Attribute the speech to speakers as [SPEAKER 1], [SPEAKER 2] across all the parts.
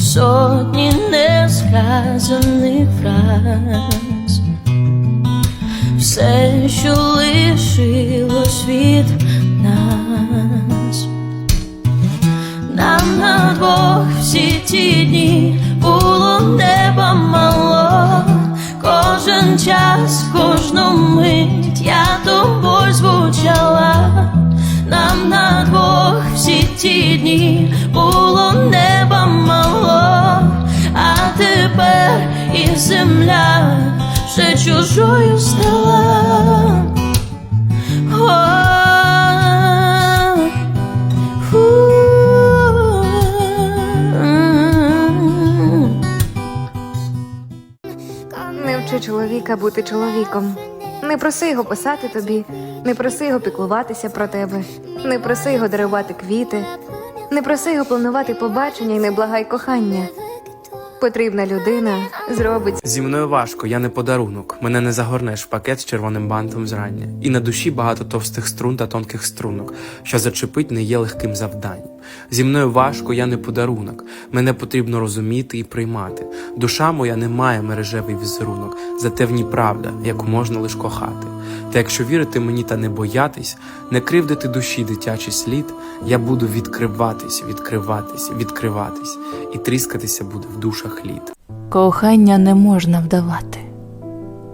[SPEAKER 1] сотні несказаних фраз, все, що лишилось від нас. Нам на двох всі ті дні було неба мало, кожен час, кожну мить я земля вже чужою стала.
[SPEAKER 2] Не вчи чоловіка бути чоловіком. Не проси його писати тобі, не проси його піклуватися про тебе, не проси його дарувати квіти, не проси його планувати побачення і не благай кохання. Потрібна людина зробить
[SPEAKER 3] Зі мною важко, я не подарунок. Мене не загорнеш в пакет з червоним бантом зрання. І на душі багато товстих струн та тонких струнок, що зачепить не є легким завданням. Зі мною важко, я не подарунок. Мене потрібно розуміти і приймати. Душа моя не має мережевий візерунок, зате в ній правда, яку можна лиш кохати. Та якщо вірити мені та не боятись, не кривдити душі дитячий слід, я буду відкриватись, відкриватись, відкриватись, і тріскатися буде в душах лід.
[SPEAKER 4] Кохання не можна вдавати.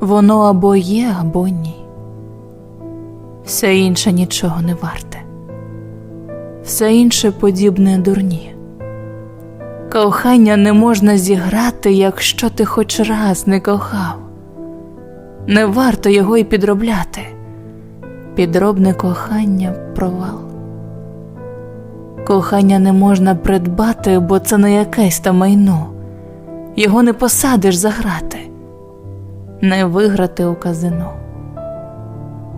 [SPEAKER 4] Воно або є, або ні. Все інше нічого не варте. Все інше подібне дурні. Кохання не можна зіграти, якщо ти хоч раз не кохав. Не варто його й підробляти. Підробне кохання провал. Кохання не можна придбати, бо це не якесь там майно. Його не посадиш за грати, не виграти у казино.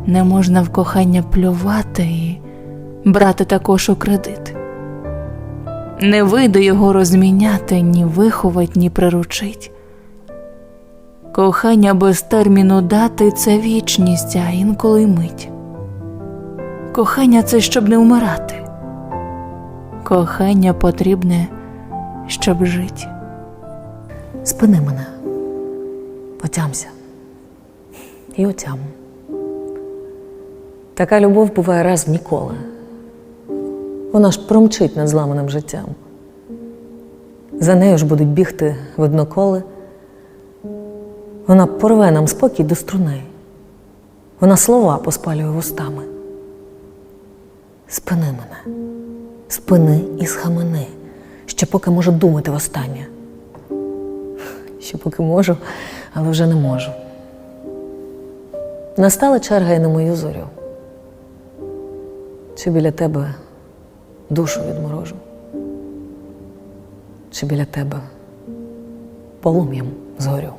[SPEAKER 4] Не можна в кохання плювати і брати також у кредит. Не вийде його розміняти, ні виховать, ні приручить. Кохання без терміну дати це вічність, а інколи й мить. Кохання це щоб не вмирати. Кохання потрібне, щоб жити.
[SPEAKER 5] Спини мене, потямся і отяму. Така любов буває раз в ніколи. Вона ж промчить над зламаним життям. За нею ж будуть бігти видноколи. Вона порве нам спокій до струни. Вона слова поспалює вустами. Спини мене, спини і схамени, ще поки можу думати востаннє що поки можу, але вже не можу. Настала черга і на мою зорю. Чи біля тебе душу відморожу? Чи біля тебе полум'ям згорю?